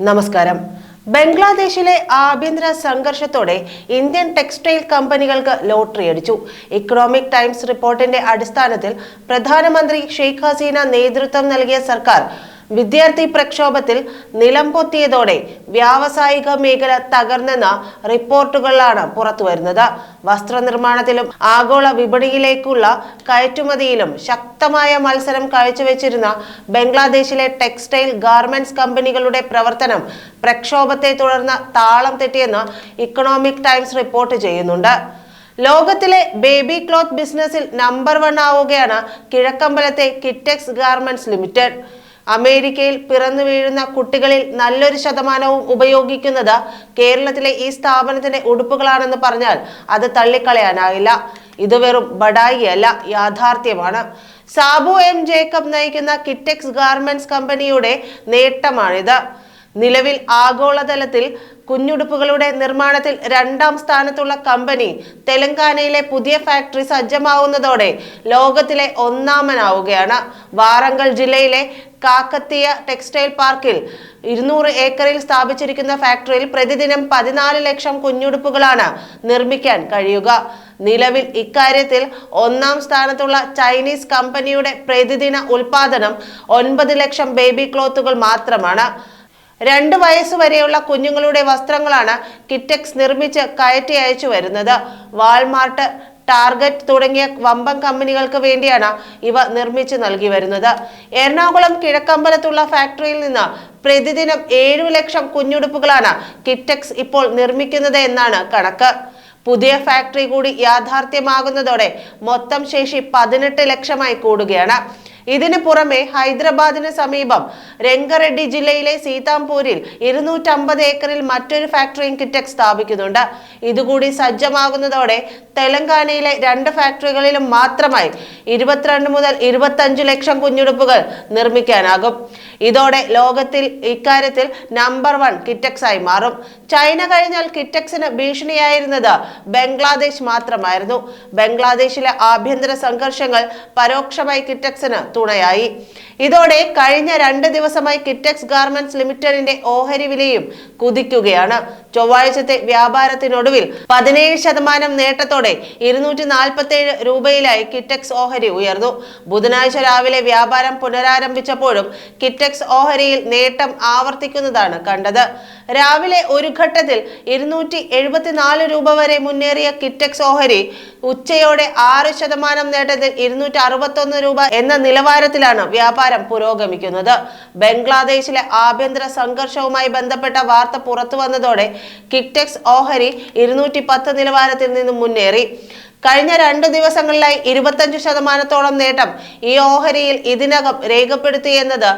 നമസ്കാരം. ബംഗ്ലാദേശിലെ ആഭ്യന്തര സംഘർഷത്തോടെ ഇന്ത്യൻ ടെക്സ്റ്റൈൽ കമ്പനികൾക്ക് ലോട്ടറി അടിച്ചു. ഇക്കണോമിക് ടൈംസ് റിപ്പോർട്ടിന്റെ അടിസ്ഥാനത്തിൽ പ്രധാനമന്ത്രി ഷെയ്ഖ് ഹസീന നേതൃത്വം നൽകിയ സർക്കാർ വിദ്യാർത്ഥി പ്രക്ഷോഭത്തിൽ നിലംപൊത്തിയതോടെ വ്യാവസായിക മേഖല തകർന്നെന്ന റിപ്പോർട്ടുകളിലാണ് പുറത്തുവരുന്നത്. വസ്ത്രനിർമ്മാണത്തിലും ആഗോള വിപണിയിലേക്കുള്ള കയറ്റുമതിയിലും ശക്തമായ മത്സരം കാഴ്ചവെച്ചിരുന്ന ബംഗ്ലാദേശിലെ ടെക്സ്റ്റൈൽ ഗാർമെന്റ്സ് കമ്പനികളുടെ പ്രവർത്തനം പ്രക്ഷോഭത്തെ തുടർന്ന് താളം തെറ്റിയെന്ന് ഇക്കണോമിക് ടൈംസ് റിപ്പോർട്ട് ചെയ്യുന്നുണ്ട്. ലോകത്തിലെ ബേബി ക്ലോത്ത് ബിസിനസ്സിൽ നമ്പർ വൺ ആവുകയാണ് കിഴക്കമ്പലത്തെ കിറ്റെക്സ് ഗാർമെന്റ്സ് ലിമിറ്റഡ്. അമേരിക്കയിൽ പിറന്നു വീഴുന്ന കുട്ടികളിൽ നല്ലൊരു ശതമാനവും ഉപയോഗിക്കുന്നത് കേരളത്തിലെ ഈ സ്ഥാപനത്തിന്റെ ഉടുപ്പുകളാണെന്ന് പറഞ്ഞാൽ അത് തള്ളിക്കളയാനാകില്ല. ഇത് വെറും ബഡായിയല്ല യാഥാർത്ഥ്യമാണ്. സാബു എം ജേക്കബ് നയിക്കുന്ന കിറ്റെക്സ് ഗാർമെന്റ്സ് കമ്പനിയുടെ നേട്ടമാണിത്. നിലവിൽ ആഗോളതലത്തിൽ കുഞ്ഞുടുപ്പുകളുടെ നിർമ്മാണത്തിൽ രണ്ടാം സ്ഥാനത്തുള്ള കമ്പനി തെലങ്കാനയിലെ പുതിയ ഫാക്ടറി സജ്ജമാവുന്നതോടെ ലോകത്തിലെ ഒന്നാമനാവുകയാണ്. വാറങ്കൽ ജില്ലയിലെ കാക്കത്തിയ ടെക്സ്റ്റൈൽ പാർക്കിൽ ഇരുന്നൂറ് ഏക്കറിൽ സ്ഥാപിച്ചിരിക്കുന്ന ഫാക്ടറിയിൽ പ്രതിദിനം പതിനാല് ലക്ഷം കുഞ്ഞുടുപ്പുകളാണ് നിർമ്മിക്കാൻ കഴിയുക. നിലവിൽ ഇക്കാര്യത്തിൽ ഒന്നാം സ്ഥാനത്തുള്ള ചൈനീസ് കമ്പനിയുടെ പ്രതിദിന ഉൽപാദനം ഒൻപത് ലക്ഷം ബേബി ക്ലോത്തുകൾ മാത്രമാണ്. രണ്ട് വയസ്സ് വരെയുള്ള കുഞ്ഞുങ്ങളുടെ വസ്ത്രങ്ങളാണ് കിറ്റക്സ് നിർമ്മിച്ച് കയറ്റി അയച്ചു വരുന്നത്. വാൾമാർട്ട് ടാർഗറ്റ് തുടങ്ങിയ വമ്പൻ കമ്പനികൾക്ക് വേണ്ടിയാണ് ഇവ നിർമ്മിച്ച് നൽകി വരുന്നത്. എറണാകുളം കിഴക്കമ്പലത്തുള്ള ഫാക്ടറിയിൽ നിന്ന് പ്രതിദിനം ഏഴു ലക്ഷം കുഞ്ഞുടുപ്പുകളാണ് കിറ്റക്സ് ഇപ്പോൾ നിർമ്മിക്കുന്നത് എന്നാണ് കണക്ക്. പുതിയ ഫാക്ടറി കൂടി യാഥാർത്ഥ്യമാകുന്നതോടെ മൊത്തം ശേഷി പതിനെട്ട് ലക്ഷമായി കൂടുകയാണ്. ഇതിനു പുറമെ ഹൈദരാബാദിന് സമീപം രംഗറെഡ്ഡി ജില്ലയിലെ സീതാംപൂരിൽ ഇരുന്നൂറ്റമ്പത് ഏക്കറിൽ മറ്റൊരു ഫാക്ടറിയും കിറ്റക് സ്ഥാപിക്കുന്നുണ്ട്. ഇതുകൂടി സജ്ജമാകുന്നതോടെ തെലങ്കാനയിലെ രണ്ട് ഫാക്ടറികളിലും മാത്രമായി ഇരുപത്തിരണ്ട് മുതൽ ഇരുപത്തഞ്ച് ലക്ഷം കുഞ്ഞുടുപ്പുകൾ നിർമ്മിക്കാനാകും. ഇതോടെ ലോകത്തിൽ ഇക്കാര്യത്തിൽ നമ്പർ വൺ കിറ്റക്സായി മാറും. ചൈന കഴിഞ്ഞാൽ കിറ്റക്സിന് ഭീഷണിയായിരുന്നത് ബംഗ്ലാദേശ് മാത്രമായിരുന്നു. ബംഗ്ലാദേശിലെ ആഭ്യന്തര സംഘർഷങ്ങൾ പരോക്ഷമായി കിറ്റക്സിന് തുണയായി. ഇതോടെ കഴിഞ്ഞ രണ്ട് ദിവസമായി കിറ്റക്സ് ഗാർമെന്റ്സ് ലിമിറ്റഡിന്റെ ഓഹരി വിലയും കുതിക്കുകയാണ്. ചൊവ്വാഴ്ചത്തെ വ്യാപാരത്തിനൊടുവിൽ പതിനേഴ് ശതമാനം നേട്ടത്തോടെ ഇരുന്നൂറ്റി നാൽപ്പത്തി ഏഴ് രൂപയിലായി കിറ്റെക്സ് ഓഹരി ഉയർന്നു. ബുധനാഴ്ച രാവിലെ വ്യാപാരം പുനരാരംഭിച്ചപ്പോഴും കിറ്റക്സ് ഓഹരിയിൽ നേട്ടം ആവർത്തിക്കുന്നതാണ് കണ്ടത്. രാവിലെ ഒരു ഘട്ടത്തിൽ ഇരുന്നൂറ്റി രൂപ വരെ മുന്നേറിയ കിറ്റക്സ് ഓഹരി ഉച്ചയോടെ ആറ് ശതമാനം നേട്ടത്തിൽ ഇരുന്നൂറ്റി അറുപത്തൊന്ന് രൂപ എന്ന നിലവാരത്തിലാണ് വ്യാപാരം പുരോഗമിക്കുന്നത്. ബംഗ്ലാദേശിലെ ആഭ്യന്തര സംഘർഷവുമായി ബന്ധപ്പെട്ട വാർത്ത പുറത്തു വന്നതോടെ കിക്ടെക്സ് ഓഹരി ഇരുന്നൂറ്റി പത്ത് നിലവാരത്തിൽ നിന്നും മുന്നേറി. കഴിഞ്ഞ രണ്ട് ദിവസങ്ങളിലായി ഇരുപത്തഞ്ച് ശതമാനത്തോളം നേട്ടം ഈ ഓഹരിയിൽ ഇതിനകം രേഖപ്പെടുത്തിയെന്നത്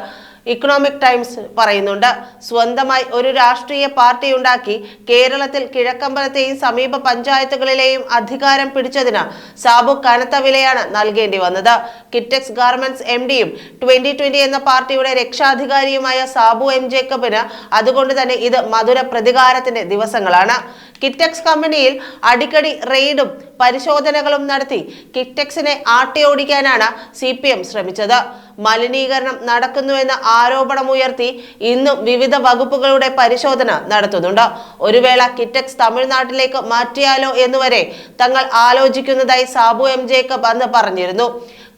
ഇക്കണോമിക് ടൈംസ് പറയുന്നുണ്ട്. സ്വന്തമായി ഒരു രാഷ്ട്രീയ പാർട്ടി ഉണ്ടാക്കി കേരളത്തിൽ കിഴക്കമ്പലത്തെയും സമീപ പഞ്ചായത്തുകളിലെയും അധികാരം പിടിച്ചതിന് സാബു കനത്ത വിലയാണ് നൽകേണ്ടി വന്നത്. കിറ്റെക്സ് ഗാർമെന്റ്സ് എം ഡിയും ട്വന്റി ട്വന്റി എന്ന പാർട്ടിയുടെ രക്ഷാധികാരിയുമായ സാബു എം ജേക്കബിന് അതുകൊണ്ട് തന്നെ ഇത് മധുര പ്രതികാരത്തിന്റെ ദിവസങ്ങളാണ്. കിറ്റക്സ് കമ്പനിയിൽ അടിക്കടി റെയ്ഡും പരിശോധനകളും നടത്തി കിറ്റക്സിനെ ആട്ടിയോടിക്കാനാണ് സി ശ്രമിച്ചത്. മലിനീകരണം നടക്കുന്നുവെന്ന ആരോപണമുയർത്തി ഇന്നും വിവിധ വകുപ്പുകളുടെ പരിശോധന നടത്തുന്നുണ്ട്. ഒരു വേള കിറ്റക്സ് തമിഴ്നാട്ടിലേക്ക് മാറ്റിയാലോ എന്നുവരെ തങ്ങൾ ആലോചിക്കുന്നതായി സാബു എം ജേക്കബ് അന്ന് പറഞ്ഞിരുന്നു.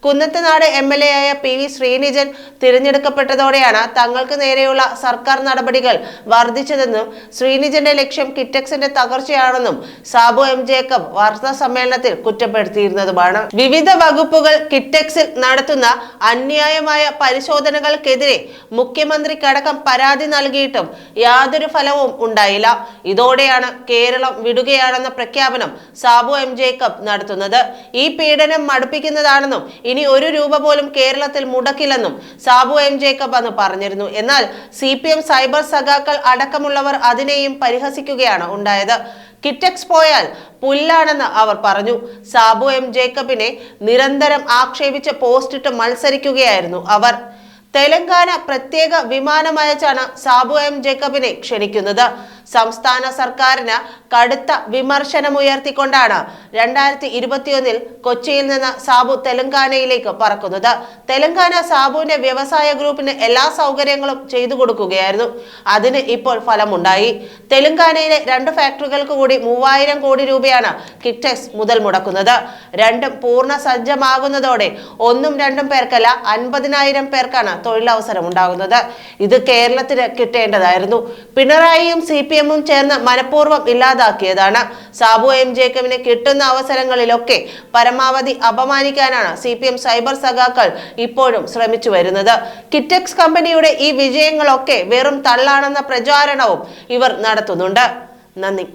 കുന്നത്തനാട് എം എൽ എ ആയ പി വി ശ്രീനിജൻ തിരഞ്ഞെടുക്കപ്പെട്ടതോടെയാണ് തങ്ങൾക്ക് നേരെയുള്ള സർക്കാർ നടപടികൾ വർദ്ധിച്ചതെന്നും ശ്രീനിജന്റെ ലക്ഷ്യം കിറ്റക്സിന്റെ തകർച്ചയാണെന്നും സാബു എം ജേക്കബ് വാർത്താ സമ്മേളനത്തിൽ കുറ്റപ്പെടുത്തിയിരുന്നതുമാണ്. വിവിധ വകുപ്പുകൾ കിറ്റക്സിൽ നടത്തുന്ന അന്യായമായ പരിശോധനകൾക്കെതിരെ മുഖ്യമന്ത്രിക്കടക്കം പരാതി നൽകിയിട്ടും യാതൊരു ഫലവും ഉണ്ടായില്ല. ഇതോടെയാണ് കേരളം വിടുകയാണെന്ന പ്രഖ്യാപനം സാബു എം ജേക്കബ് നടത്തുന്നത്. ഈ പീഡനം മടുപ്പിക്കുന്നതാണെന്നും ഇനി ഒരു രൂപ പോലും കേരളത്തിൽ മുടക്കില്ലെന്നും സാബു എം ജേക്കബ് അന്ന് പറഞ്ഞിരുന്നു. എന്നാൽ സി സൈബർ സഖാക്കൾ അടക്കമുള്ളവർ അതിനെയും പരിഹസിക്കുകയാണ് ഉണ്ടായത്. കിറ്റക്സ് പോയാൽ പുല്ലാണെന്ന് അവർ പറഞ്ഞു. സാബു എം ജേക്കബിനെ നിരന്തരം ആക്ഷേപിച്ച് പോസ്റ്റിട്ട് മത്സരിക്കുകയായിരുന്നു അവർ. തെലങ്കാന പ്രത്യേക വിമാനമയച്ചാണ് സാബു എം ജേക്കബിനെ ക്ഷണിക്കുന്നത്. സംസ്ഥാന സർക്കാരിന് കടുത്ത വിമർശനമുയർത്തിക്കൊണ്ടാണ് രണ്ടായിരത്തി ഇരുപത്തിയൊന്നിൽ കൊച്ചിയിൽ നിന്ന് സാബു തെലങ്കാനയിലേക്ക് പറക്കുന്നത്. തെലങ്കാന സാബുവിന്റെ വ്യവസായ ഗ്രൂപ്പിന് എല്ലാ സൗകര്യങ്ങളും ചെയ്തു കൊടുക്കുകയായിരുന്നു. അതിന് ഇപ്പോൾ ഫലമുണ്ടായി. തെലങ്കാനയിലെ രണ്ട് ഫാക്ടറികൾക്ക് കൂടി മൂവായിരം കോടി രൂപയാണ് കിറ്റക്സ് മുതൽ മുടക്കുന്നത്. രണ്ടും പൂർണ സജ്ജമാകുന്നതോടെ ഒന്നും രണ്ടും പേർക്കല്ല അൻപതിനായിരം പേർക്കാണ് തൊഴിലവസരം ഉണ്ടാകുന്നത് ഇത് കേരളത്തിന് കിട്ടേണ്ടതായിരുന്നു. പിണറായിയും സി പി എമ്മും ചേർന്ന് മനഃപൂർവം ഇല്ലാതാക്കിയതാണ്. സാബു എം. ജേക്കബിന് കിട്ടുന്ന അവസരങ്ങളിലൊക്കെ പരമാവധി അപമാനിക്കാനാണ് സി പി എം സൈബർ സഖാക്കൾ ഇപ്പോഴും ശ്രമിച്ചു വരുന്നത്. കിറ്റക്സ് കമ്പനിയുടെ ഈ വിജയങ്ങളൊക്കെ വെറും തള്ളാണെന്ന പ്രചാരണവും ഇവർ നടത്തുന്നുണ്ട്. നന്ദി.